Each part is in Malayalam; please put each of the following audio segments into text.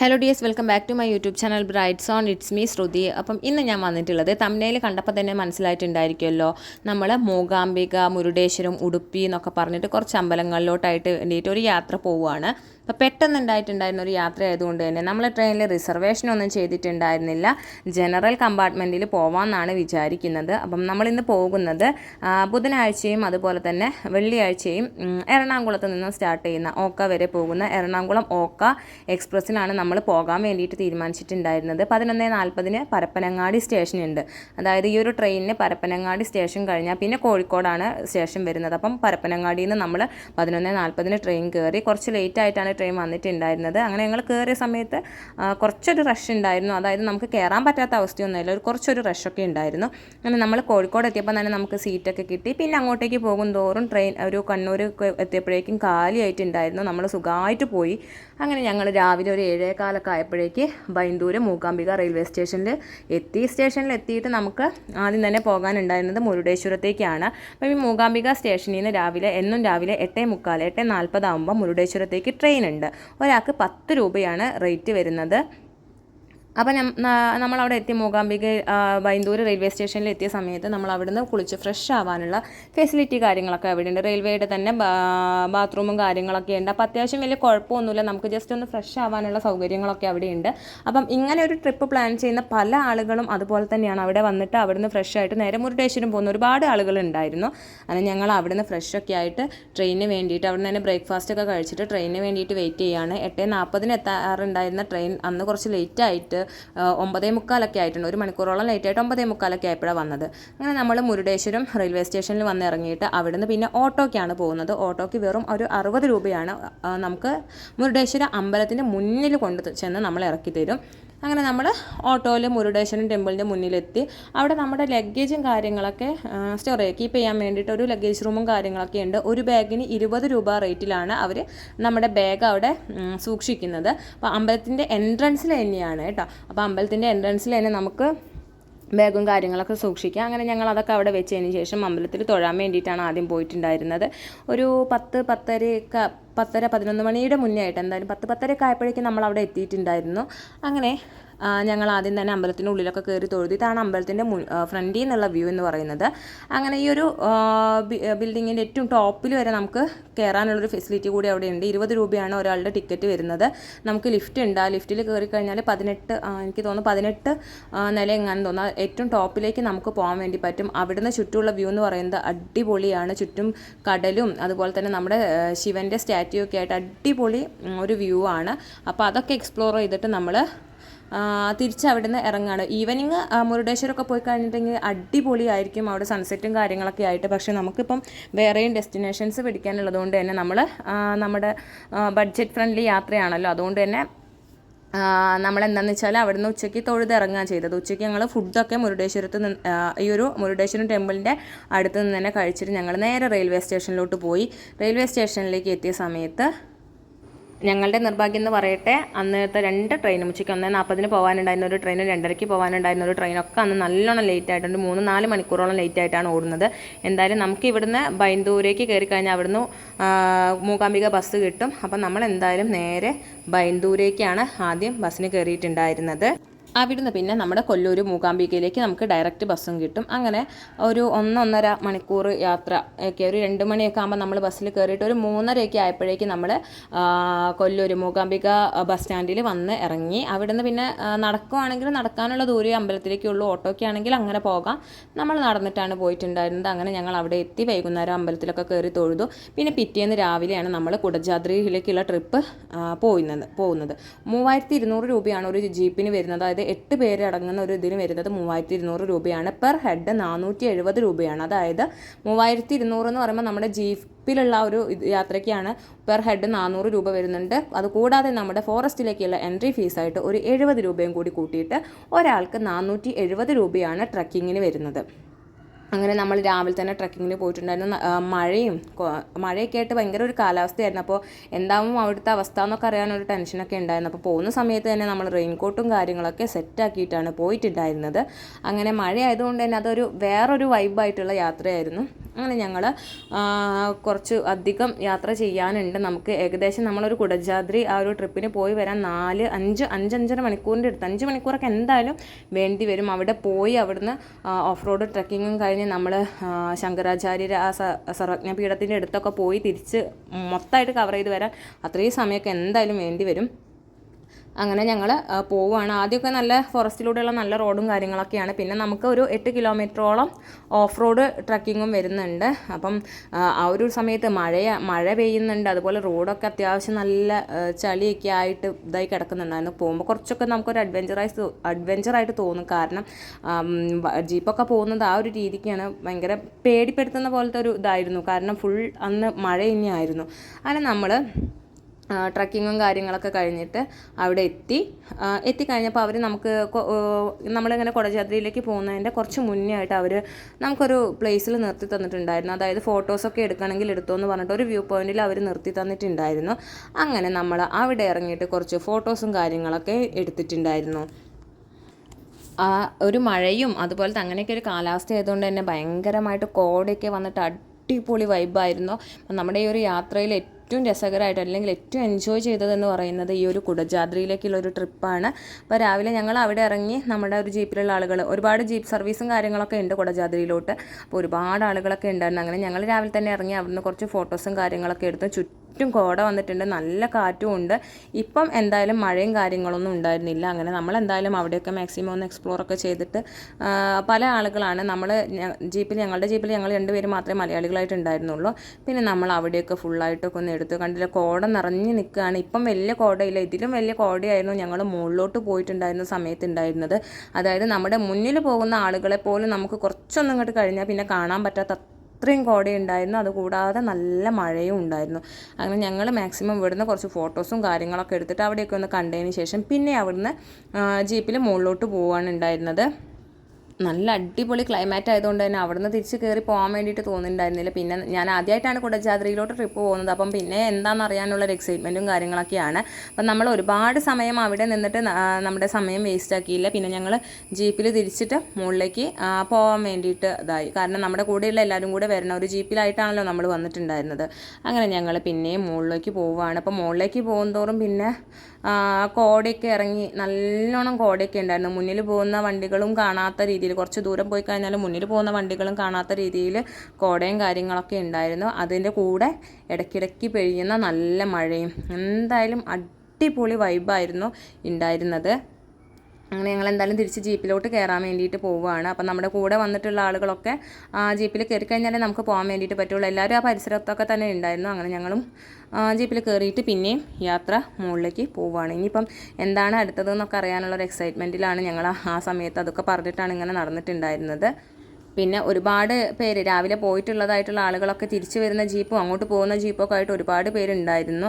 Hello dears welcome back to my YouTube channel brights on it's me Shruthi അപ്പം ഇന്ന് ഞാൻ വന്നിട്ടുള്ളത് തമിഴ്നയിൽ കണ്ടപ്പോൾ തന്നെ മനസ്സിലായിട്ടുണ്ടായിരിക്കുമല്ലോ. നമ്മൾ മൂകാംബിക മുരുടേശ്വരം ഉടുപ്പി എന്നൊക്കെ പറഞ്ഞിട്ട് കുറച്ച് അമ്പലങ്ങളിലോട്ടായിട്ട് വേണ്ടിയിട്ട് ഒരു യാത്ര പോവുകയാണ്. അപ്പോൾ പെട്ടെന്ന് ഉണ്ടായിട്ടുണ്ടായിരുന്ന ഒരു യാത്ര ആയതുകൊണ്ട് തന്നെ നമ്മൾ ട്രെയിനിൽ റിസർവേഷൻ ഒന്നും ചെയ്തിട്ടുണ്ടായിരുന്നില്ല. ജനറൽ കമ്പാർട്ട്മെന്റിൽ പോവാമെന്നാണ് വിചാരിക്കുന്നത്. അപ്പം നമ്മളിന്ന് പോകുന്നത് ബുധനാഴ്ചയും അതുപോലെ തന്നെ വെള്ളിയാഴ്ചയും എറണാകുളത്ത് നിന്ന് സ്റ്റാർട്ട് ചെയ്യുന്ന ഓക്ക വരെ പോകുന്ന എറണാകുളം ഓക്ക എക്സ്പ്രസ്സിലാണ് നമ്മൾ പോകാൻ വേണ്ടിയിട്ട് തീരുമാനിച്ചിട്ടുണ്ടായിരുന്നത്. പതിനൊന്ന് നാൽപ്പതിന് പരപ്പനങ്ങാടി സ്റ്റേഷൻ ഉണ്ട്. അതായത് ഈ ഒരു ട്രെയിനിന് പരപ്പനങ്ങാടി സ്റ്റേഷൻ കഴിഞ്ഞാൽ പിന്നെ കോഴിക്കോടാണ് സ്റ്റേഷൻ വരുന്നത്. അപ്പം പരപ്പനങ്ങാടിയിൽ നിന്ന് നമ്മൾ പതിനൊന്ന് നാൽപ്പതിന് ട്രെയിൻ കയറി കുറച്ച് ലേറ്റ് ആയിട്ടാണ് ട്രെയിൻ വന്നിട്ടുണ്ടായിരുന്നത്. അങ്ങനെ ഞങ്ങൾ കയറിയ സമയത്ത് കുറച്ചൊരു റഷ് ഉണ്ടായിരുന്നു. അതായത് നമുക്ക് കയറാൻ പറ്റാത്ത അവസ്ഥയൊന്നുമില്ല. ഒരു കുറച്ചൊരു റഷൊക്കെ ഉണ്ടായിരുന്നു. അങ്ങനെ നമ്മൾ കോഴിക്കോട് എത്തിയപ്പോൾ തന്നെ നമുക്ക് സീറ്റൊക്കെ കിട്ടി. പിന്നെ അങ്ങോട്ടേക്ക് പോകും തോറും ട്രെയിൻ ഒരു കണ്ണൂർ എത്തിയപ്പോഴേക്കും കാലിയായിട്ടുണ്ടായിരുന്നു. നമ്മൾ സുഖമായിട്ട് പോയി. അങ്ങനെ ഞങ്ങൾ രാവിലെ ഒരു ഏഴേകാലൊക്കെ ആയപ്പോഴേക്ക് ബൈന്ദൂര് മൂകാംബിക റെയിൽവേ സ്റ്റേഷനിൽ എത്തി. സ്റ്റേഷനിൽ എത്തിയിട്ട് നമുക്ക് ആദ്യം തന്നെ പോകാനുണ്ടായിരുന്നത് മുരുടേശ്വരത്തേക്കാണ്. അപ്പം ഈ മൂകാംബിക സ്റ്റേഷനിൽ നിന്ന് രാവിലെ എന്നും രാവിലെ എട്ടേ മുക്കാൽ എട്ടേ നാൽപ്പതാകുമ്പോൾ മുരുടേശ്വരത്തേക്ക് ട്രെയിൻ ഉണ്ട് ഒരാൾക്ക് പത്ത് രൂപയാണ് റേറ്റ് വരുന്നത്. അപ്പോൾ നമ്മളവിടെ എത്തി മൂകാംബിക ബൈന്ദൂർ റെയിൽവേ സ്റ്റേഷനിൽ എത്തിയ സമയത്ത് നമ്മൾ അവിടുന്ന് കുളിച്ച് ഫ്രഷ് ആവാനുള്ള ഫെസിലിറ്റി കാര്യങ്ങളൊക്കെ അവിടെ ഉണ്ട് റെയിൽവേയുടെ തന്നെ ബാത്റൂമും കാര്യങ്ങളൊക്കെ ഉണ്ട്. അപ്പോൾ അത്യാവശ്യം വലിയ കുഴപ്പമൊന്നുമില്ല. നമുക്ക് ജസ്റ്റ് ഒന്ന് ഫ്രഷ് ആവാനുള്ള സൗകര്യങ്ങളൊക്കെ അവിടെ ഉണ്ട് അപ്പം ഇങ്ങനെ ഒരു ട്രിപ്പ് പ്ലാൻ ചെയ്യുന്ന പല ആളുകളും അതുപോലെ തന്നെയാണ്. അവിടെ വന്നിട്ട് അവിടുന്ന് ഫ്രഷ് ആയിട്ട് നേരെ മുരുടേശ്വരം പോകുന്ന ഒരുപാട് ആളുകൾ ഉണ്ടായിരുന്നു. അങ്ങനെ ഞങ്ങൾ അവിടുന്ന് ഫ്രഷ് ഒക്കെ ആയിട്ട് ട്രെയിനിന് വേണ്ടിയിട്ട് അവിടെ തന്നെ ബ്രേക്ക്ഫാസ്റ്റ് ഒക്കെ കഴിച്ചിട്ട് ട്രെയിനിന് വേണ്ടിയിട്ട് വെയിറ്റ് ചെയ്യുകയാണ് എട്ട് നാൽപ്പതിന് എത്താറുണ്ടായിരുന്ന ട്രെയിൻ അന്ന് കുറച്ച് ലേറ്റ് ആയിട്ട് ഒമ്പതേ മുക്കാലൊക്കെ ആയിട്ടുണ്ട്. ഒരു മണിക്കൂറോളം ലേറ്റ് ആയിട്ട് ഒമ്പതേ മുക്കാലൊക്കെ ആയപ്പോഴാണ് വന്നത്. അങ്ങനെ നമ്മൾ മുരുടേശ്വരം റെയിൽവേ സ്റ്റേഷനിൽ വന്ന് ഇറങ്ങിയിട്ട് അവിടുന്ന് പിന്നെ ഓട്ടോയ്ക്കാണ് പോകുന്നത്. ഓട്ടോയ്ക്ക് വെറും ഒരു അറുപത് രൂപയാണ് നമുക്ക് മുരുടേശ്വര അമ്പലത്തിന്റെ മുന്നിൽ കൊണ്ട് ചെന്ന് നമ്മൾ ഇറക്കി തരും അങ്ങനെ നമ്മൾ ഓട്ടോയിൽ മുരുടേശ്വരൻ ടെമ്പിളിന്റെ മുന്നിലെത്തി. അവിടെ നമ്മുടെ ലഗേജും കാര്യങ്ങളൊക്കെ സ്റ്റോർ കീപ്പ് ചെയ്യാൻ വേണ്ടിയിട്ട് ഒരു ലഗേജ് റൂമും കാര്യങ്ങളൊക്കെ ഉണ്ട്. ഒരു ബാഗിന് ഇരുപത് രൂപ റേറ്റിലാണ് അവർ നമ്മുടെ ബാഗ് അവിടെ സൂക്ഷിക്കുന്നത്. അപ്പോൾ അമ്പലത്തിന്റെ എൻട്രൻസിൽ തന്നെയാണ് കേട്ടോ. അപ്പോൾ അമ്പലത്തിന്റെ എൻട്രൻസിൽ തന്നെ നമുക്ക് ബാഗും കാര്യങ്ങളൊക്കെ സൂക്ഷിക്കുക അങ്ങനെ ഞങ്ങൾ അതൊക്കെ അവിടെ വെച്ചതിന് ശേഷം അമ്പലത്തിൽ തൊഴാൻ വേണ്ടിയിട്ടാണ് ആദ്യം പോയിട്ടുണ്ടായിരുന്നത്. ഒരു പത്ത് പത്തരയൊക്കെ പത്തര പതിനൊന്ന് മണിയുടെ മുന്നേ ആയിട്ട് എന്തായാലും പത്ത് പത്തരയൊക്കെ ആയപ്പോഴേക്കും നമ്മൾ അവിടെ എത്തിയിട്ടുണ്ടായിരുന്നു. അങ്ങനെ ഞങ്ങൾ ആദ്യം തന്നെ അമ്പലത്തിന്റെ ഉള്ളിലൊക്കെ കയറി തൊഴുതി ഇതാണ് അമ്പലത്തിന്റെ ഫ്രണ്ടിൽ നിന്നുള്ള വ്യൂ എന്ന് പറയുന്നത്. അങ്ങനെ ഈ ഒരു ബിൽഡിങ്ങിന്റെ ഏറ്റവും ടോപ്പിൽ വരെ നമുക്ക് കയറാനുള്ളൊരു ഫെസിലിറ്റി കൂടി അവിടെ ഉണ്ട് ഇരുപത് രൂപയാണ് ഒരാളുടെ ടിക്കറ്റ് വരുന്നത്. നമുക്ക് ലിഫ്റ്റ് ഉണ്ട്. ആ ലിഫ്റ്റിൽ കയറി കഴിഞ്ഞാൽ പതിനെട്ട് എനിക്ക് തോന്നുന്നു പതിനെട്ട് നില എങ്ങാനും തോന്നുന്നു. ഏറ്റവും ടോപ്പിലേക്ക് നമുക്ക് പോകാൻ വേണ്ടി പറ്റും. അവിടുന്ന് ചുറ്റുമുള്ള വ്യൂ എന്ന് പറയുന്നത് അടിപൊളിയാണ്. ചുറ്റും കടലും അതുപോലെ തന്നെ നമ്മുടെ ശിവന്റെ സ്റ്റാറ്റ്യൂ ഒക്കെ ആയിട്ട് അടിപൊളി ഒരു വ്യൂ ആണ്. അപ്പോൾ അതൊക്കെ എക്സ്പ്ലോർ ചെയ്തിട്ട് നമ്മൾ തിരിച്ച് അവിടെ നിന്ന് ഇറങ്ങുകയാണ് ഈവനിങ് മുരുടേശ്വരമൊക്കെ പോയി കഴിഞ്ഞിട്ടുണ്ടെങ്കിൽ അടിപൊളിയായിരിക്കും അവിടെ സൺസെറ്റും കാര്യങ്ങളൊക്കെ ആയിട്ട്. പക്ഷേ നമുക്കിപ്പം വേറെയും ഡെസ്റ്റിനേഷൻസ് പിടിക്കാനുള്ളത് കൊണ്ട് തന്നെ നമ്മൾ നമ്മുടെ ബഡ്ജറ്റ് ഫ്രണ്ട്ലി യാത്രയാണല്ലോ. അതുകൊണ്ട് തന്നെ നമ്മൾ എന്താണെന്ന് വെച്ചാൽ അവിടുന്ന് ഉച്ചയ്ക്ക് തൊഴുതിറങ്ങുകയാണ് ചെയ്തത്. ഉച്ചയ്ക്ക് ഞങ്ങൾ ഫുഡൊക്കെ മുരുടേശ്വരത്ത് നിന്ന് ഈ ഒരു മുരുടേശ്വരം ടെമ്പിളിന്റെ അടുത്ത് നിന്ന് തന്നെ കഴിച്ചിട്ട് ഞങ്ങൾ നേരെ റെയിൽവേ സ്റ്റേഷനിലോട്ട് പോയി. റെയിൽവേ സ്റ്റേഷനിലേക്ക് എത്തിയ സമയത്ത് ഞങ്ങളുടെ നിർഭാഗ്യം എന്ന് പറയട്ടെ അന്നത്തെ രണ്ട് ട്രെയിനും ഉച്ചയ്ക്ക് ഒന്ന് നാൽപ്പതിന് പോകാനുണ്ടായിരുന്ന ഒരു ട്രെയിനും രണ്ടരയ്ക്ക് പോകാനുണ്ടായിരുന്ന ഒരു ട്രെയിനൊക്കെ അന്ന് നല്ലോണം ലേറ്റ് ആയിട്ടുണ്ട്. മൂന്ന് നാല് മണിക്കൂറോളം ലേറ്റ് ആയിട്ടാണ് ഓടുന്നത്. എന്തായാലും നമുക്ക് ഇവിടുന്ന് ബൈന്ദൂരേക്ക് കയറി കഴിഞ്ഞാൽ അവിടുന്ന് മൂകാംബിക ബസ് കിട്ടും. അപ്പം നമ്മൾ എന്തായാലും നേരെ ബൈന്ദൂരേക്കാണ് ആദ്യം ബസ്സിന് കയറിയിട്ടുണ്ടായിരുന്നത് അവിടുന്ന് പിന്നെ നമ്മുടെ കൊല്ലൂർ മൂകാംബികയിലേക്ക് നമുക്ക് ഡയറക്റ്റ് ബസ്സും കിട്ടും. അങ്ങനെ ഒരു ഒന്നൊന്നര മണിക്കൂർ യാത്ര ഒക്കെ ഒരു രണ്ട് മണിയൊക്കെ ആകുമ്പോൾ നമ്മൾ ബസ്സിൽ കയറിയിട്ട് ഒരു മൂന്നരയൊക്കെ ആയപ്പോഴേക്ക് നമ്മൾ കൊല്ലൂർ മൂകാംബിക ബസ് സ്റ്റാൻഡിൽ വന്ന് ഇറങ്ങി. അവിടുന്ന് പിന്നെ നടക്കുവാണെങ്കിൽ നടക്കാനുള്ള ദൂരം അമ്പലത്തിലേക്കുള്ളൂ. ഓട്ടോയ്ക്ക് ആണെങ്കിൽ അങ്ങനെ പോകാം. നമ്മൾ നടന്നിട്ടാണ് പോയിട്ടുണ്ടായിരുന്നത്. അങ്ങനെ ഞങ്ങൾ അവിടെ എത്തി. വൈകുന്നേരം അമ്പലത്തിലൊക്കെ കയറി തൊഴുതു. പിന്നെ പിറ്റേന്ന് രാവിലെയാണ് നമ്മൾ കുടജാദ്രിയിലേക്കുള്ള ട്രിപ്പ് പോയിരുന്നത് പോകുന്നത് മൂവായിരത്തി ഇരുന്നൂറ് രൂപയാണ് ഒരു ജീപ്പിന് വരുന്നത്. അതായത് എട്ട് പേര് അടങ്ങുന്ന ഒരു ഇതിന് വരുന്നത് മൂവായിരത്തി ഇരുന്നൂറ് രൂപയാണ്. പെർ ഹെഡ് നാനൂറ്റി എഴുപത് രൂപയാണ്. അതായത് മൂവായിരത്തി ഇരുന്നൂറ് എന്ന് പറയുമ്പോൾ നമ്മുടെ ജീപ്പിലുള്ള ഒരു യാത്രയ്ക്കാണ് പെർ ഹെഡ് നാനൂറ് രൂപ വരുന്നുണ്ട്. അതുകൂടാതെ നമ്മുടെ ഫോറസ്റ്റിലേക്കുള്ള എൻട്രി ഫീസായിട്ട് ഒരു എഴുപത് രൂപയും കൂടി കൂട്ടിയിട്ട് ഒരാൾക്ക് നാനൂറ്റി എഴുപത് രൂപയാണ് ട്രക്കിങ്ങിന് വരുന്നത്. അങ്ങനെ നമ്മൾ രാവിലെ തന്നെ ട്രക്കിങ്ങിന് പോയിട്ടുണ്ടായിരുന്നു. മഴയും മഴയൊക്കെ ആയിട്ട് ഭയങ്കര ഒരു കാലാവസ്ഥയായിരുന്നു. അപ്പോൾ എന്താവും അവിടുത്തെ അവസ്ഥ എന്നൊക്കെ അറിയാനൊരു ടെൻഷനൊക്കെ ഉണ്ടായിരുന്നു. അപ്പോൾ പോകുന്ന സമയത്ത് തന്നെ നമ്മൾ റെയിൻകോട്ടും കാര്യങ്ങളൊക്കെ സെറ്റാക്കിയിട്ടാണ് പോയിട്ടുണ്ടായിരുന്നത്. അങ്ങനെ മഴ ആയതുകൊണ്ട് തന്നെ അതൊരു വേറൊരു വൈബായിട്ടുള്ള യാത്രയായിരുന്നു. അങ്ങനെ ഞങ്ങൾ കുറച്ച് അധികം യാത്ര ചെയ്യാനുണ്ട്. നമുക്ക് ഏകദേശം നമ്മളൊരു കുടജാദ്രി ആ ഒരു ട്രിപ്പിന് പോയി വരാൻ നാല് അഞ്ച് അഞ്ചഞ്ചര മണിക്കൂറിന്റെ അടുത്ത്. അഞ്ച് മണിക്കൂറൊക്കെ എന്തായാലും വേണ്ടി വരും. അവിടെ പോയി അവിടുന്ന് ഓഫ് റോഡ് ട്രക്കിങ്ങും കഴിഞ്ഞ് നമ്മൾ ശങ്കരാചാര്യർ ആ സ സർവജ്ഞപീഠത്തിന്റെ അടുത്തൊക്കെ പോയി തിരിച്ച് മൊത്തമായിട്ട് കവർ ചെയ്ത് വരാൻ അത്രയും സമയമൊക്കെ എന്തായാലും വേണ്ടി വരും. അങ്ങനെ ഞങ്ങൾ പോവുകയാണ് ആദ്യമൊക്കെ നല്ല ഫോറസ്റ്റിലൂടെയുള്ള നല്ല റോഡും കാര്യങ്ങളൊക്കെയാണ്. പിന്നെ നമുക്ക് ഒരു എട്ട് കിലോമീറ്ററോളം ഓഫ് റോഡ് ട്രക്കിങ്ങും വരുന്നുണ്ട്. അപ്പം ആ, ഒരു സമയത്ത് മഴ മഴ പെയ്യുന്നുണ്ട്. അതുപോലെ റോഡൊക്കെ അത്യാവശ്യം നല്ല ചളിയൊക്കെ ആയിട്ട് ഇതായി കിടക്കുന്നുണ്ടായിരുന്നു. പോകുമ്പോൾ കുറച്ചൊക്കെ നമുക്കൊരു അഡ്വഞ്ചറായി അഡ്വഞ്ചറായിട്ട് തോന്നും. കാരണം ജീപ്പൊക്കെ പോകുന്നത് ആ ഒരു രീതിക്കാണ് ഭയങ്കര പേടിപ്പെടുത്തുന്ന പോലത്തെ ഒരു ഇതായിരുന്നു. കാരണം ഫുൾ അന്ന് മഴ തന്നെയായിരുന്നു അങ്ങനെ നമ്മൾ ട്രക്കിങ്ങും കാര്യങ്ങളൊക്കെ കഴിഞ്ഞിട്ട് അവിടെ എത്തി. എത്തിക്കഴിഞ്ഞപ്പോൾ അവർ നമുക്ക് നമ്മളിങ്ങനെ കൊടജാദ്രിയിലേക്ക് പോകുന്നതിന്റെ കുറച്ച് മുന്നേ ആയിട്ട് അവർ നമുക്കൊരു പ്ലേസിൽ നിർത്തി തന്നിട്ടുണ്ടായിരുന്നു. അതായത് ഫോട്ടോസൊക്കെ എടുക്കണമെങ്കിൽ എടുത്തോ എന്ന് പറഞ്ഞിട്ട് ഒരു വ്യൂ പോയിന്റിൽ അവർ നിർത്തി തന്നിട്ടുണ്ടായിരുന്നു. അങ്ങനെ നമ്മൾ അവിടെ ഇറങ്ങിയിട്ട് കുറച്ച് ഫോട്ടോസും കാര്യങ്ങളൊക്കെ എടുത്തിട്ടുണ്ടായിരുന്നു. ആ ഒരു മഴയും അതുപോലത്തെ അങ്ങനെയൊക്കെ ഒരു കാലാവസ്ഥ ആയതുകൊണ്ട് തന്നെ ഭയങ്കരമായിട്ട് കോടയൊക്കെ വന്നിട്ട് അടിപൊളി വൈബായിരുന്നു നമ്മുടെ ഈ ഒരു യാത്രയിൽ ഏറ്റവും രസകരമായിട്ട് അല്ലെങ്കിൽ ഏറ്റവും എൻജോയ് ചെയ്തതെന്ന് പറയുന്നത് ഈ ഒരു കുടജാദ്രിയിലേക്കുള്ള ഒരു ട്രിപ്പാണ് അപ്പോൾ രാവിലെ ഞങ്ങൾ അവിടെ ഇറങ്ങി നമ്മുടെ ഒരു ജീപ്പിലുള്ള ആളുകൾ ഒരുപാട് ജീപ്പ് സർവീസും കാര്യങ്ങളൊക്കെ ഉണ്ട് കുടജാദ്രിയിലോട്ട്. അപ്പോൾ ഒരുപാട് ആളുകളൊക്കെ ഉണ്ടായിരുന്നു. അങ്ങനെ ഞങ്ങൾ രാവിലെ തന്നെ ഇറങ്ങി അവിടുന്ന് കുറച്ച് ഫോട്ടോസും കാര്യങ്ങളൊക്കെ എടുത്ത് ചുറ്റും കോട വന്നിട്ടുണ്ട്. നല്ല കാറ്റും ഉണ്ട്. ഇപ്പം എന്തായാലും മഴയും കാര്യങ്ങളൊന്നും ഉണ്ടായിരുന്നില്ല. അങ്ങനെ നമ്മൾ എന്തായാലും അവിടെയൊക്കെ മാക്സിമം ഒന്ന് എക്സ്പ്ലോർ ഒക്കെ ചെയ്തിട്ട് പല ആളുകളാണ്. നമ്മൾ ജീപ്പിൽ ഞങ്ങളുടെ ജീപ്പിൽ ഞങ്ങൾ രണ്ടുപേര് മാത്രമേ മലയാളികളായിട്ട് ഉണ്ടായിരുന്നുള്ളൂ. പിന്നെ നമ്മൾ അവിടെയൊക്കെ ഫുള്ളായിട്ടൊക്കെ ഒന്ന് എടുത്ത് കണ്ടില്ല. കോട നിറഞ്ഞ് നിൽക്കുകയാണ്. ഇപ്പം വലിയ കോടയില്ല. ഇതിലും വലിയ കോടയായിരുന്നു ഞങ്ങൾ മുകളിലോട്ട് പോയിട്ടുണ്ടായിരുന്ന സമയത്ത് ഉണ്ടായിരുന്നത്. അതായത് നമ്മുടെ മുന്നിൽ പോകുന്ന ആളുകളെ പോലും നമുക്ക് കുറച്ചൊന്നും ഇങ്ങോട്ട് കഴിഞ്ഞാൽ പിന്നെ കാണാൻ പറ്റാത്ത അത്രയും കോടയുണ്ടായിരുന്നു അതുകൂടാതെ നല്ല മഴയും ഉണ്ടായിരുന്നു. അങ്ങനെ ഞങ്ങൾ മാക്സിമം ഇവിടുന്ന് കുറച്ച് ഫോട്ടോസും കാര്യങ്ങളൊക്കെ എടുത്തിട്ട് അവിടെയൊക്കെ ഒന്ന് കണ്ടതിന് ശേഷം പിന്നെ അവിടുന്ന് ജീപ്പിൽ മുകളിലോട്ട് പോവുകയാണ് ഉണ്ടായിരുന്നത്. നല്ല അടിപൊളി ക്ലൈമാറ്റ് ആയതുകൊണ്ട് തന്നെ അവിടുന്ന് തിരിച്ച് കയറി പോകാൻ വേണ്ടിയിട്ട് തോന്നുന്നുണ്ടായിരുന്നില്ല പിന്നെ ഞാൻ ആദ്യമായിട്ടാണ് കുടജാദ്രിയിലോട്ട് ട്രിപ്പ് പോകുന്നത്. അപ്പം പിന്നെ എന്താണെന്ന് അറിയാനുള്ള ഒരു എക്സൈറ്റ്മെന്റും കാര്യങ്ങളൊക്കെയാണ്. അപ്പം നമ്മൾ ഒരുപാട് സമയം അവിടെ നിന്നിട്ട് നമ്മുടെ സമയം വേസ്റ്റ് ആക്കിയില്ല. പിന്നെ ഞങ്ങൾ ജീപ്പിൽ തിരിച്ചിട്ട് മുകളിലേക്ക് പോകാൻ വേണ്ടിയിട്ട് ഇതായി. കാരണം നമ്മുടെ കൂടെയുള്ള എല്ലാവരും കൂടെ വരണം ഒരു ജീപ്പിലായിട്ടാണല്ലോ നമ്മൾ വന്നിട്ടുണ്ടായിരുന്നത്. അങ്ങനെ ഞങ്ങൾ പിന്നെയും മുകളിലേക്ക് പോവുകയാണ്. അപ്പോൾ മുകളിലേക്ക് പോകുന്നതോറും പിന്നെ കോടയൊക്കെ ഇറങ്ങി നല്ലോണം കോടയൊക്കെ ഉണ്ടായിരുന്നു. മുന്നിൽ പോകുന്ന വണ്ടികളും കാണാത്ത രീതിയിൽ കുറച്ച് ദൂരം പോയി കഴിഞ്ഞാൽ മുന്നിൽ പോകുന്ന വണ്ടികളും കാണാത്ത രീതിയിൽ കോടയും കാര്യങ്ങളൊക്കെ ഉണ്ടായിരുന്നു. അതിന്റെ കൂടെ ഇടയ്ക്കിടയ്ക്ക് പെയ്യുന്ന നല്ല മഴയും. എന്തായാലും അടിപൊളി വൈബായിരുന്നു ഉണ്ടായിരുന്നത്. അങ്ങനെ ഞങ്ങൾ എന്തായാലും തിരിച്ച് ജീപ്പിലോട്ട് കയറാൻ വേണ്ടിയിട്ട് പോവുകയാണ്. അപ്പം നമ്മുടെ കൂടെ വന്നിട്ടുള്ള ആളുകളൊക്കെ ആ ജീപ്പിൽ കയറി കഴിഞ്ഞാലേ നമുക്ക് പോകാൻ വേണ്ടിയിട്ട് പറ്റുള്ളൂ. എല്ലാവരും ആ പരിസരത്തൊക്കെ തന്നെ ഉണ്ടായിരുന്നു. അങ്ങനെ ഞങ്ങളും ജീപ്പിൽ കയറിയിട്ട് പിന്നെയും യാത്ര മുകളിലേക്ക് പോവുകയാണ്. ഇനിയിപ്പം എന്താണ് അടുത്തതെന്നൊക്കെ അറിയാനുള്ളൊരു എക്സൈറ്റ്മെന്റിലാണ് ഞങ്ങൾ ആ സമയത്ത് അതൊക്കെ പറഞ്ഞിട്ടാണ് ഇങ്ങനെ നടന്നിട്ടുണ്ടായിരുന്നത്. പിന്നെ ഒരുപാട് പേര് രാവിലെ പോയിട്ടുള്ളതായിട്ടുള്ള ആളുകളൊക്കെ തിരിച്ചു വരുന്ന ജീപ്പും അങ്ങോട്ട് പോകുന്ന ജീപ്പൊക്കെ ആയിട്ട് ഒരുപാട് പേരുണ്ടായിരുന്നു.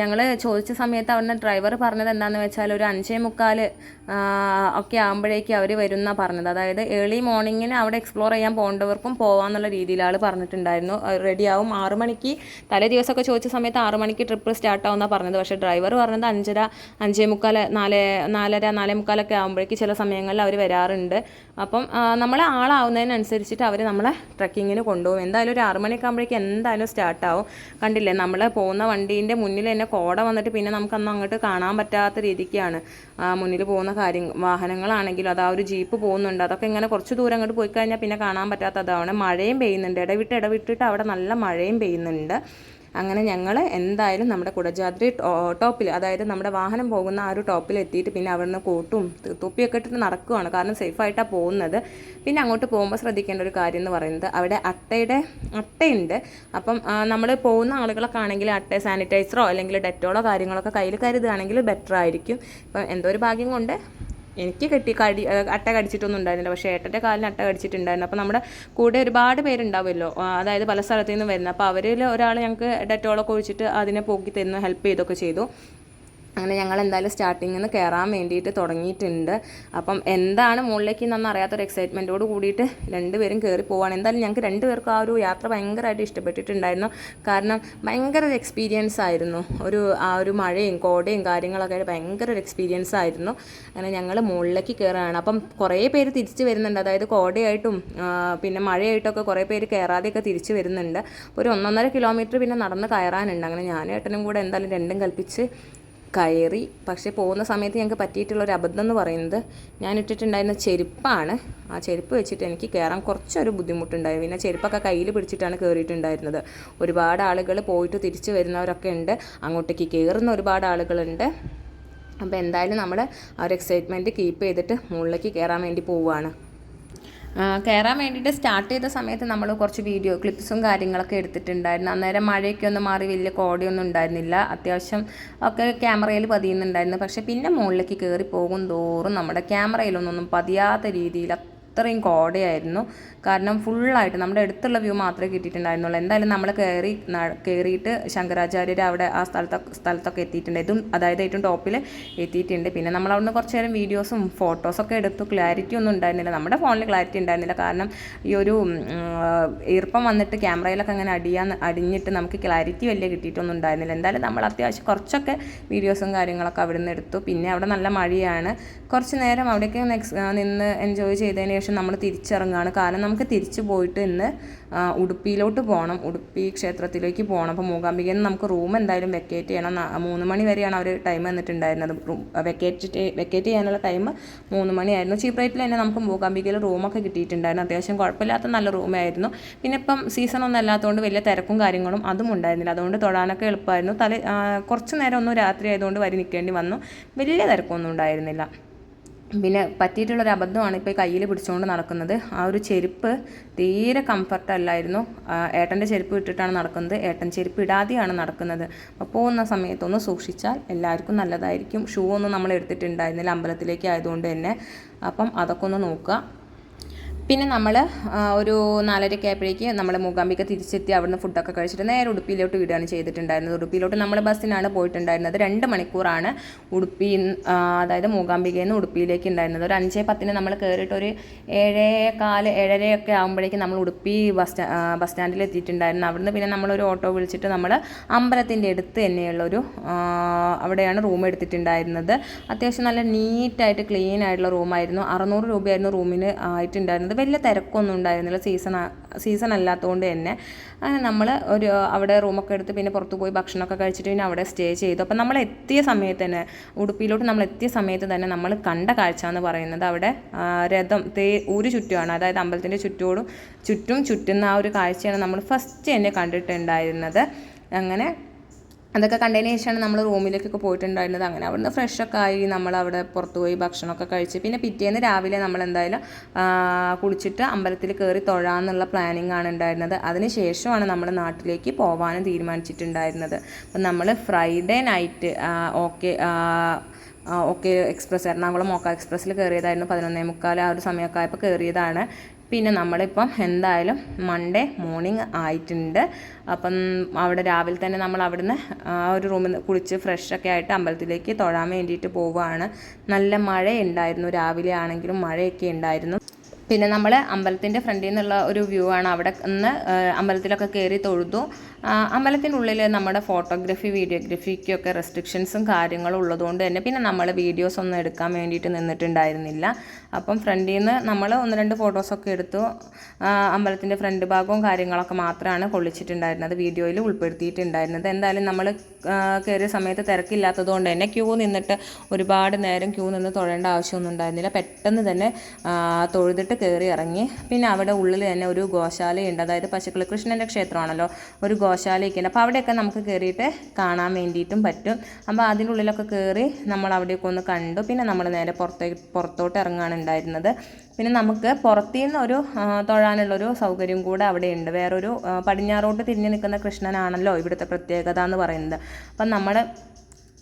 ഞങ്ങൾ ചോദിച്ച സമയത്ത് അവിടുന്ന് ഡ്രൈവർ പറഞ്ഞത് എന്താണെന്ന് വെച്ചാൽ ഒരു അഞ്ചേ മുക്കാൽ ഒക്കെ ആകുമ്പോഴേക്കും അവർ വരുന്ന പറഞ്ഞത്. അതായത് ഏർലി മോർണിംഗിന് അവിടെ എക്സ്പ്ലോർ ചെയ്യാൻ പോകേണ്ടവർക്കും പോകാമെന്നുള്ള രീതിയിൽ ആൾ പറഞ്ഞിട്ടുണ്ടായിരുന്നു. റെഡിയാവും ആറു മണിക്ക് തലേ ദിവസമൊക്കെ ചോദിച്ച സമയത്ത് ആറു മണിക്ക് ട്രിപ്പ് സ്റ്റാർട്ട് ആവുമെന്നാണ് പറഞ്ഞത്. പക്ഷേ ഡ്രൈവർ പറഞ്ഞത് അഞ്ചര അഞ്ചേ മുക്കാൽ നാല് നാലര നാലേ മുക്കാലൊക്കെ ആകുമ്പോഴേക്ക് ചില സമയങ്ങളിൽ അവർ വരാറുണ്ട്. അപ്പം നമ്മൾ ആളാവുന്നതിനനുസരിച്ചിട്ട് അവർ നമ്മളെ ട്രക്കിങ്ങിന് കൊണ്ടുപോകും. എന്തായാലും ഒരു ആറുമണിയൊക്കെ ആകുമ്പോഴേക്കും എന്തായാലും സ്റ്റാർട്ടാവും. കണ്ടില്ലേ നമ്മൾ പോകുന്ന വണ്ടീന്റെ മുന്നിൽ തന്നെ കോട വന്നിട്ട് പിന്നെ നമുക്കന്ന് അങ്ങോട്ട് കാണാൻ പറ്റാത്ത രീതിക്കാണ് മുന്നിൽ പോകുന്ന കാര്യം വാഹനങ്ങളാണെങ്കിലും അത് ആ ഒരു ജീപ്പ് പോകുന്നുണ്ട് അതൊക്കെ ഇങ്ങനെ കുറച്ച് ദൂരം അങ്ങോട്ട് പോയി കഴിഞ്ഞാൽ പിന്നെ കാണാൻ പറ്റാത്തതാണ് മഴയും പെയ്യുന്നുണ്ട്. ഇടവിട്ട് ഇടവിട്ടിട്ട് അവിടെ നല്ല മഴയും പെയ്യുന്നുണ്ട്. അങ്ങനെ ഞങ്ങൾ എന്തായാലും നമ്മുടെ കുടജാദ്രി ടോപ്പിൽ അതായത് നമ്മുടെ വാഹനം പോകുന്ന ആ ഒരു ടോപ്പിൽ എത്തിയിട്ട് പിന്നെ അവിടുന്ന് കോട്ടും തുപ്പിയൊക്കെ ഇട്ടിട്ട് നടക്കുകയാണ് കാരണം സേഫായിട്ടാണ് പോകുന്നത്. പിന്നെ അങ്ങോട്ട് പോകുമ്പോൾ ശ്രദ്ധിക്കേണ്ട ഒരു കാര്യം എന്ന് പറയുന്നത് അവിടെ അട്ടയുടെ അട്ടയുണ്ട്. അപ്പം നമ്മൾ പോകുന്ന ആളുകളൊക്കെ ആണെങ്കിൽ അട്ട സാനിറ്റൈസറോ അല്ലെങ്കിൽ ഡെറ്റോളോ കാര്യങ്ങളൊക്കെ കയ്യിൽ കരുതുകയാണെങ്കിൽ ബെറ്റർ ആയിരിക്കും ഇപ്പം എന്തോ ഒരു ഭാഗ്യം കൊണ്ട് എനിക്ക് കെട്ടി കടി അട്ട കടിച്ചിട്ടൊന്നും ഉണ്ടായിരുന്നില്ല. പക്ഷേ ഏട്ടന്റെ കാലിന് അട്ട കടിച്ചിട്ടുണ്ടായിരുന്നു. അപ്പോൾ നമ്മുടെ കൂടെ ഒരുപാട് പേരുണ്ടാവുമല്ലോ. അതായത് പല സ്ഥലത്തു നിന്നും വരുന്നത് അപ്പോൾ അവരിൽ ഒരാൾ ഞങ്ങൾക്ക് ഡെറ്റോളൊക്കെ ഒഴിച്ചിട്ട് അതിനെ പോക്കി തരുന്നു ഹെൽപ്പ് ചെയ്തൊക്കെ ചെയ്തു. അങ്ങനെ ഞങ്ങൾ എന്തായാലും സ്റ്റാർട്ടിങ്ങിൽ നിന്ന് കയറാൻ വേണ്ടിയിട്ട് തുടങ്ങിയിട്ടുണ്ട്. അപ്പം എന്താണ് മുകളിലേക്ക് എന്നൊന്നും അറിയാത്തൊരു എക്സൈറ്റ്മെന്റോട് കൂടിയിട്ട് രണ്ടുപേരും കയറി പോവാണ്. എന്തായാലും ഞങ്ങൾക്ക് രണ്ടുപേർക്കും ആ ഒരു യാത്ര ഭയങ്കരമായിട്ട് ഇഷ്ടപ്പെട്ടിട്ടുണ്ടായിരുന്നു. കാരണം ഭയങ്കര ഒരു എക്സ്പീരിയൻസ് ആയിരുന്നു. ഒരു ആ ഒരു മഴയും കോടയും കാര്യങ്ങളൊക്കെ ഭയങ്കര ഒരു എക്സ്പീരിയൻസ് ആയിരുന്നു. അങ്ങനെ ഞങ്ങൾ മുകളിലേക്ക് കയറുകയാണ് അപ്പം കുറേ പേര് തിരിച്ച് വരുന്നുണ്ട്. അതായത് കോടയായിട്ടും പിന്നെ മഴയായിട്ടൊക്കെ കുറേ പേര് കയറാതെയൊക്കെ തിരിച്ച് വരുന്നുണ്ട്. ഒരു ഒന്നൊന്നര കിലോമീറ്റർ പിന്നെ നടന്ന് കയറാനുണ്ട്. അങ്ങനെ ഞാനും ഏട്ടനും കൂടെ എന്തായാലും രണ്ടും കൽപ്പിച്ച് കയറി. പക്ഷേ പോകുന്ന സമയത്ത് ഞങ്ങൾക്ക് പറ്റിയിട്ടുള്ള ഒരു അബദ്ധം എന്ന് പറയുന്നത് ഞാൻ ഇട്ടിട്ടുണ്ടായിരുന്ന ചെരുപ്പാണ്. ആ ചെരുപ്പ് വെച്ചിട്ട് എനിക്ക് കയറാൻ കുറച്ചൊരു ബുദ്ധിമുട്ടുണ്ടായി. പിന്നെ ചെരുപ്പൊക്കെ കയ്യിൽ പിടിച്ചിട്ടാണ് കയറിയിട്ടുണ്ടായിരുന്നത്. ഒരുപാട് ആളുകൾ പോയിട്ട് തിരിച്ചു വരുന്നവരൊക്കെ ഉണ്ട്. അങ്ങോട്ടേക്ക് കയറുന്ന ഒരുപാട് ആളുകളുണ്ട്. അപ്പോൾ എന്തായാലും നമ്മൾ ആ ഒരു എക്സൈറ്റ്മെന്റ് കീപ്പ് ചെയ്തിട്ട് മുകളിലേക്ക് കയറാൻ വേണ്ടി പോവുകയാണ്. കയറാൻ വേണ്ടിയിട്ട് സ്റ്റാർട്ട് ചെയ്ത സമയത്ത് നമ്മൾ കുറച്ച് വീഡിയോ ക്ലിപ്സും കാര്യങ്ങളൊക്കെ എടുത്തിട്ടുണ്ടായിരുന്നു. അന്നേരം മഴയൊക്കെ ഒന്ന് മാറി വലിയ കോടിയൊന്നും ഉണ്ടായിരുന്നില്ല. അത്യാവശ്യം ഒക്കെ ക്യാമറയിൽ പതിയുന്നുണ്ടായിരുന്നു. പക്ഷേ പിന്നെ മുകളിലേക്ക് കയറി പോകും തോറും നമ്മുടെ ക്യാമറയിലൊന്നും പതിയാത്ത രീതിയിൽ അത്രയും കോടയായിരുന്നു. കാരണം ഫുള്ളായിട്ട് നമ്മുടെ അടുത്തുള്ള വ്യൂ മാത്രമേ കിട്ടിയിട്ടുണ്ടായിരുന്നുള്ളൂ. എന്തായാലും നമ്മൾ കയറി കയറിയിട്ട് ശങ്കരാചാര്യർ അവിടെ ആ സ്ഥലത്തൊക്കെ സ്ഥലത്തൊക്കെ എത്തിയിട്ടുണ്ട്. ഇതും അതായത് ഏറ്റവും ടോപ്പിൽ എത്തിയിട്ടുണ്ട്. പിന്നെ നമ്മൾ അവിടുന്ന് കുറച്ച് നേരം വീഡിയോസും ഫോട്ടോസൊക്കെ എടുത്തു. ക്ലാരിറ്റി ഒന്നും ഉണ്ടായിരുന്നില്ല. നമ്മുടെ ഫോണിൽ ക്ലാരിറ്റി ഉണ്ടായിരുന്നില്ല. കാരണം ഈ ഒരു ഈർപ്പം വന്നിട്ട് ക്യാമറയിലൊക്കെ അങ്ങനെ അടിയാൻ അടിഞ്ഞിട്ട് നമുക്ക് ക്ലാരിറ്റി വലിയ കിട്ടിയിട്ടൊന്നും ഉണ്ടായിരുന്നില്ല. എന്തായാലും നമ്മൾ അത്യാവശ്യം കുറച്ചൊക്കെ വീഡിയോസും കാര്യങ്ങളൊക്കെ അവിടെ നിന്ന് എടുത്തു. പിന്നെ അവിടെ നല്ല മഴയാണ്. കുറച്ച് നേരം അവിടേക്ക് നിന്ന് എൻജോയ് ചെയ്തതിന് ശേഷം നമ്മൾ തിരിച്ചിറങ്ങുകയാണ് കാരണം നമുക്ക് തിരിച്ചു പോയിട്ട് ഇന്ന് ഉടുപ്പിയിലോട്ട് പോകണം ഉടുപ്പി ക്ഷേത്രത്തിലേക്ക് പോകണം അപ്പോൾ മൂകാംബികയിൽ നിന്ന് നമുക്ക് റൂം എന്തായാലും വെക്കേറ്റ് ചെയ്യണം. മൂന്ന് മണി വരെയാണ് അവർ ടൈം തന്നിട്ടുണ്ടായിരുന്നത്. റൂം വെക്കേറ്റ് വെക്കേറ്റ് ചെയ്യാനുള്ള ടൈം മൂന്ന് മണിയായിരുന്നു. ചീപ്പ് റേറ്റിൽ തന്നെ നമുക്ക് മൂകാംബികയിൽ റൂമൊക്കെ കിട്ടിയിട്ടുണ്ടായിരുന്നു. അത്യാവശ്യം കുഴപ്പമില്ലാത്ത നല്ല റൂമായിരുന്നു പിന്നെ ഇപ്പം സീസൺ ഒന്നും അല്ലാത്തതുകൊണ്ട് വലിയ തിരക്കും കാര്യങ്ങളും അതും ഉണ്ടായിരുന്നില്ല. അതുകൊണ്ട് തൊടാനൊക്കെ എളുപ്പമായിരുന്നു. തല കുറച്ച് നേരം ഒന്നും രാത്രി ആയതുകൊണ്ട് വരി നിൽക്കേണ്ടി വന്നു. വലിയ തിരക്കൊന്നും ഉണ്ടായിരുന്നില്ല. പിന്നെ പറ്റിയിട്ടുള്ളൊരു അബദ്ധമാണ് ഇപ്പോൾ കയ്യിൽ പിടിച്ചുകൊണ്ട് നടക്കുന്നത്. ആ ഒരു ചെരുപ്പ് തീരെ കംഫർട്ട് അല്ലായിരുന്നു. ആ, ഏട്ടന്റെ ചെരുപ്പ് ഇട്ടിട്ടാണ് നടക്കുന്നത്. ഏട്ടൻ ചെരുപ്പ് ഇടാതെയാണ് നടക്കുന്നത്. അപ്പോൾ പോകുന്ന സമയത്തൊന്ന് സൂക്ഷിച്ചാൽ എല്ലാവർക്കും നല്ലതായിരിക്കും. ഷൂ ഒന്നും നമ്മൾ എടുത്തിട്ടുണ്ടായിരുന്നില്ല. അമ്പലത്തിലേക്ക് ആയതുകൊണ്ട് തന്നെ. അപ്പം അതൊക്കെ ഒന്ന് നോക്കുക. പിന്നെ നമ്മൾ ഒരു നാലരയ്ക്ക് ആയപ്പോഴേക്ക് നമ്മൾ മൂകാംബിക തിരിച്ചെത്തി അവിടുന്ന് ഫുഡൊക്കെ കഴിച്ചിട്ട് നേരെ ഉടുപ്പിയിലോട്ട് വിടുകയാണ് ചെയ്തിട്ടുണ്ടായിരുന്നത്. ഉടുപ്പിയിലോട്ട് നമ്മൾ ബസ്സിനാണ് പോയിട്ടുണ്ടായിരുന്നത്. രണ്ട് മണിക്കൂറാണ് ഉടുപ്പി അതായത് മൂകാംബികയിൽ നിന്ന് ഉടുപ്പിയിലേക്ക് ഉണ്ടായിരുന്നത്. ഒരു അഞ്ചേ പത്തിന് നമ്മൾ കയറിയിട്ട് ഒരു ഏഴേ കാൽ ഏഴരയൊക്കെ ആകുമ്പോഴേക്കും നമ്മൾ ഉടുപ്പി ബസ് ബസ് സ്റ്റാൻഡിൽ എത്തിയിട്ടുണ്ടായിരുന്നു. അവിടുന്ന് പിന്നെ നമ്മളൊരു ഓട്ടോ വിളിച്ചിട്ട് നമ്മൾ അമ്പലത്തിന്റെ അടുത്ത് തന്നെയുള്ളൊരു അവിടെയാണ് റൂം എടുത്തിട്ടുണ്ടായിരുന്നത്. അത്യാവശ്യം നല്ല നീറ്റായിട്ട് ക്ലീൻ ആയിട്ടുള്ള റൂമായിരുന്നു. അറുന്നൂറ് രൂപയായിരുന്നു റൂമിന് ആയിട്ടുണ്ടായിരുന്നത്. വലിയ തിരക്കൊന്നും ഉണ്ടായിരുന്നില്ല. സീസൺ സീസൺ അല്ലാത്തതുകൊണ്ട് തന്നെ. അങ്ങനെ നമ്മൾ ഒരു അവിടെ റൂമൊക്കെ എടുത്ത് പിന്നെ പുറത്ത് പോയി ഭക്ഷണമൊക്കെ കഴിച്ചിട്ട് പിന്നെ അവിടെ സ്റ്റേ ചെയ്തു. അപ്പം നമ്മൾ എത്തിയ സമയത്ത് തന്നെ ഉടുപ്പിയിലോട്ട് നമ്മൾ എത്തിയ സമയത്ത് തന്നെ നമ്മൾ കണ്ട കാഴ്ച എന്ന് പറയുന്നത് അവിടെ രഥം തേ ഒരു ചുറ്റുമാണ്. അതായത് അമ്പലത്തിന്റെ ചുറ്റോടും ചുറ്റും ചുറ്റുന്ന ആ ഒരു കാഴ്ചയാണ് നമ്മൾ ഫസ്റ്റ് തന്നെ കണ്ടിട്ടുണ്ടായിരുന്നത്. അങ്ങനെ അതൊക്കെ കണ്ടതിന് ശേഷമാണ് നമ്മൾ റൂമിലേക്കൊക്കെ പോയിട്ടുണ്ടായിരുന്നത്. അങ്ങനെ അവിടുന്ന് ഫ്രഷൊക്കെ ആയി നമ്മൾ അവിടെ പുറത്ത് പോയി ഭക്ഷണമൊക്കെ കഴിച്ച്. പിന്നെ പിറ്റേന്ന് രാവിലെ നമ്മൾ എന്തായാലും കുളിച്ചിട്ട് അമ്പലത്തിൽ കയറി തൊഴാന്നുള്ള പ്ലാനിങ് ആണ് ഉണ്ടായിരുന്നത്. അതിന് ശേഷമാണ് നമ്മൾ നാട്ടിലേക്ക് പോകാനും തീരുമാനിച്ചിട്ടുണ്ടായിരുന്നത്. അപ്പം നമ്മൾ Friday night okay Okha express Ernakulam Okha എക്സ്പ്രസ്സിൽ കയറിയതായിരുന്നു പതിനൊന്നേ മുക്കാൽ ആ ഒരു സമയമൊക്കെ ആയപ്പോൾ കയറിയതാണ് പിന്നെ നമ്മളിപ്പം എന്തായാലും മൺഡേ മോർണിംഗ് ആയിട്ടുണ്ട്. അപ്പം അവിടെ രാവിലെ തന്നെ നമ്മൾ അവിടുന്ന് ആ ഒരു റൂമിൽ നിന്ന് കുളിച്ച് ഫ്രഷൊക്കെ ആയിട്ട് അമ്പലത്തിലേക്ക് തൊഴാൻ വേണ്ടിയിട്ട് പോവുകയാണ്. നല്ല മഴയുണ്ടായിരുന്നു. രാവിലെ ആണെങ്കിലും മഴയൊക്കെ ഉണ്ടായിരുന്നു. പിന്നെ നമ്മൾ അമ്പലത്തിന്റെ ഫ്രണ്ടിൽ നിന്നുള്ള ഒരു വ്യൂ ആണ്. അവിടെ നിന്ന് അമ്പലത്തിലൊക്കെ കയറി തൊഴുതു. അമ്പലത്തിനുള്ളിൽ നമ്മുടെ ഫോട്ടോഗ്രാഫി വീഡിയോഗ്രാഫിക്കൊക്കെ റെസ്ട്രിക്ഷൻസും കാര്യങ്ങളും ഉള്ളതുകൊണ്ട് തന്നെ പിന്നെ നമ്മൾ വീഡിയോസ് ഒന്നും എടുക്കാൻ വേണ്ടിയിട്ട് നിന്നിട്ടുണ്ടായിരുന്നില്ല. അപ്പം ഫ്രണ്ടിൽ നിന്ന് നമ്മൾ ഒന്ന് രണ്ട് ഫോട്ടോസൊക്കെ എടുത്തു. അമ്പലത്തിന്റെ ഫ്രണ്ട് ഭാഗവും കാര്യങ്ങളൊക്കെ മാത്രമാണ് കൊള്ളിച്ചിട്ടുണ്ടായിരുന്നത് വീഡിയോയിൽ ഉൾപ്പെടുത്തിയിട്ടുണ്ടായിരുന്നത്. എന്തായാലും നമ്മൾ കയറിയ സമയത്ത് തിരക്കില്ലാത്തത് കൊണ്ട് തന്നെ ക്യൂ നിന്നിട്ട് ഒരുപാട് നേരം ക്യൂ നിന്ന് തൊഴേണ്ട ആവശ്യമൊന്നും ഉണ്ടായിരുന്നില്ല. പെട്ടെന്ന് തന്നെ തൊഴുതിട്ട് കയറി ഇറങ്ങി. പിന്നെ അവിടെ ഉള്ളിൽ തന്നെ ഒരു ഗോശാലയുണ്ട്. അതായത് പശുക്കളി കൃഷ്ണന്റെ ക്ഷേത്രമാണല്ലോ. ഒരു ഗോശാലയൊക്കെ ഉണ്ട് അപ്പോൾ അവിടെയൊക്കെ നമുക്ക് കയറിയിട്ട് കാണാൻ വേണ്ടിയിട്ടും പറ്റും. അപ്പോൾ അതിനുള്ളിലൊക്കെ കയറി നമ്മൾ അവിടെയൊക്കെ ഒന്ന് കണ്ടു. പിന്നെ നമ്മൾ നേരെ പുറത്തേക്ക് പുറത്തോട്ട് ഇറങ്ങുകയാണ് ഉണ്ടായിരുന്നത്. പിന്നെ നമുക്ക് പുറത്തു നിന്ന് ഒരു തൊഴാനുള്ളൊരു സൗകര്യം കൂടെ അവിടെ ഉണ്ട് വേറൊരു പടിഞ്ഞാറോട്ട് തിരിഞ്ഞ് നിൽക്കുന്ന കൃഷ്ണനാണല്ലോ ഇവിടുത്തെ പ്രത്യേകത എന്ന് പറയുന്നത്. അപ്പം നമ്മൾ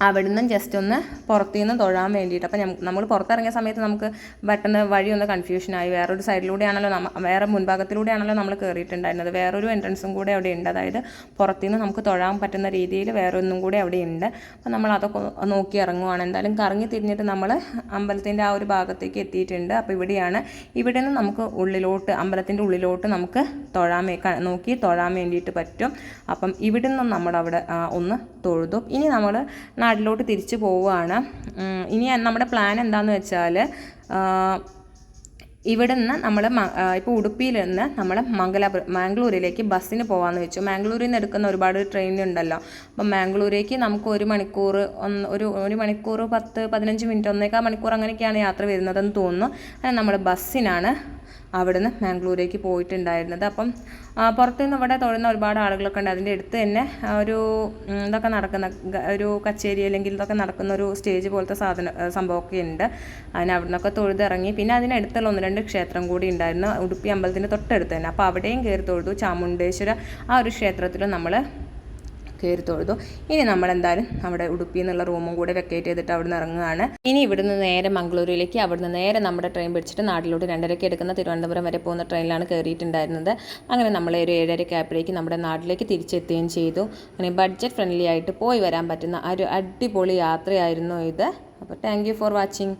അവിടുന്ന് ജസ്റ്റ് ഒന്ന് പുറത്തു നിന്ന് തൊഴാൻ വേണ്ടിയിട്ട്. അപ്പം നമ്മൾ പുറത്തിറങ്ങിയ സമയത്ത് നമുക്ക് പെട്ടെന്ന് വഴി ഒന്ന് കൺഫ്യൂഷനായി വേറൊരു സൈഡിലൂടെയാണല്ലോ നമ്മൾ വേറെ മുൻഭാഗത്തിലൂടെയാണല്ലോ നമ്മൾ കയറിയിട്ടുണ്ടായിരുന്നത് വേറൊരു എൻട്രൻസും കൂടെ അവിടെ ഉണ്ട്. അതായത് പുറത്തു നിന്ന് നമുക്ക് തൊഴാൻ പറ്റുന്ന രീതിയിൽ വേറൊന്നും കൂടെ അവിടെ ഉണ്ട്. അപ്പം നമ്മൾ അതൊക്കെ നോക്കി ഇറങ്ങുവാണ്. എന്തായാലും കറങ്ങി തിരിഞ്ഞിട്ട് നമ്മൾ അമ്പലത്തിന്റെ ആ ഒരു ഭാഗത്തേക്ക് എത്തിയിട്ടുണ്ട്. അപ്പോൾ ഇവിടെയാണ് ഇവിടെ നിന്ന് നമുക്ക് ഉള്ളിലോട്ട് അമ്പലത്തിന്റെ ഉള്ളിലോട്ട് നമുക്ക് തൊഴാൻ നോക്കി തൊഴാൻ വേണ്ടിയിട്ട് പറ്റും. അപ്പം ഇവിടെ നിന്നും നമ്മളവിടെ ഒന്ന് തൊഴുതും. ഇനി നമ്മൾ നാട്ടിലോട്ട് തിരിച്ചു പോവുകയാണ്. ഇനി നമ്മുടെ പ്ലാൻ എന്താണെന്ന് വെച്ചാൽ ഇവിടെ നിന്ന് നമ്മൾ ഇപ്പോൾ ഉടുപ്പിയിൽ നിന്ന് നമ്മൾ മംഗലാപുരം മാംഗ്ലൂരിലേക്ക് ബസ്സിന് പോകാമെന്ന് വെച്ചു. മാംഗ്ലൂരിൽ നിന്ന് എടുക്കുന്ന ഒരുപാട് ട്രെയിൻ ഉണ്ടല്ലോ. അപ്പം മാംഗ്ലൂരേക്ക് നമുക്ക് ഒരു മണിക്കൂർ ഒന്ന് ഒരു ഒരു മണിക്കൂർ പത്ത് പതിനഞ്ച് മിനിറ്റ് ഒന്നേക്കാൾ മണിക്കൂർ അങ്ങനെയൊക്കെയാണ് യാത്ര വരുന്നതെന്ന് തോന്നുന്നു. അങ്ങനെ നമ്മൾ ബസ്സിനാണ് അവിടുന്ന് മാംഗ്ലൂരേക്ക് പോയിട്ടുണ്ടായിരുന്നത്. അപ്പം പുറത്തു പുറത്തുനിന്ന് ഇവിടെ തൊഴുന്ന ഒരുപാട് ആളുകളൊക്കെ ഉണ്ട്. അതിന്റെ അടുത്ത് തന്നെ ഒരു ഇതൊക്കെ നടക്കുന്ന ഒരു കച്ചേരി അല്ലെങ്കിൽ ഇതൊക്കെ നടക്കുന്ന ഒരു സ്റ്റേജ് പോലത്തെ സാധനം സംഭവമൊക്കെ ഉണ്ട്. അതിന് അവിടെ നിന്നൊക്കെ തൊഴുതിറങ്ങി. പിന്നെ അതിനടുത്തുള്ള ഒന്ന് രണ്ട് ക്ഷേത്രം കൂടി ഉണ്ടായിരുന്നു. ഉടുപ്പി അമ്പലത്തിന്റെ തൊട്ടടുത്ത് തന്നെ. അപ്പോൾ അവിടെയും കയറി തൊഴുതു. ചാമുണ്ടേശ്വര ആ ഒരു ക്ഷേത്രത്തിലും നമ്മൾ കയറി തൊഴുതു. ഇനി നമ്മൾ എന്തായാലും നമ്മുടെ ഉടുപ്പി എന്നുള്ള റൂമും കൂടെ വെക്കേറ്റ് ചെയ്തിട്ട് അവിടെ നിന്ന് ഇറങ്ങുകയാണ്. ഇനി ഇവിടുന്ന് നേരെ മംഗളൂരുവിലേക്ക് അവിടുന്ന് നേരെ നമ്മുടെ ട്രെയിൻ പിടിച്ചിട്ട് നാട്ടിലോട്ട് രണ്ടരയ്ക്ക് എടുക്കുന്ന തിരുവനന്തപുരം വരെ പോകുന്ന ട്രെയിനിലാണ് കയറിയിട്ടുണ്ടായിരുന്നത്. അങ്ങനെ നമ്മൾ ഒരു ഏഴരയ്ക്ക് ആയപ്പോഴേക്ക് നമ്മുടെ നാട്ടിലേക്ക് തിരിച്ചെത്തുകയും ചെയ്തു. അങ്ങനെ ബഡ്ജറ്റ് ഫ്രണ്ട്ലി ആയിട്ട് പോയി വരാൻ പറ്റുന്ന ഒരു അടിപൊളി യാത്രയായിരുന്നു ഇത്. അപ്പോൾ താങ്ക് ഫോർ വാച്ചിങ്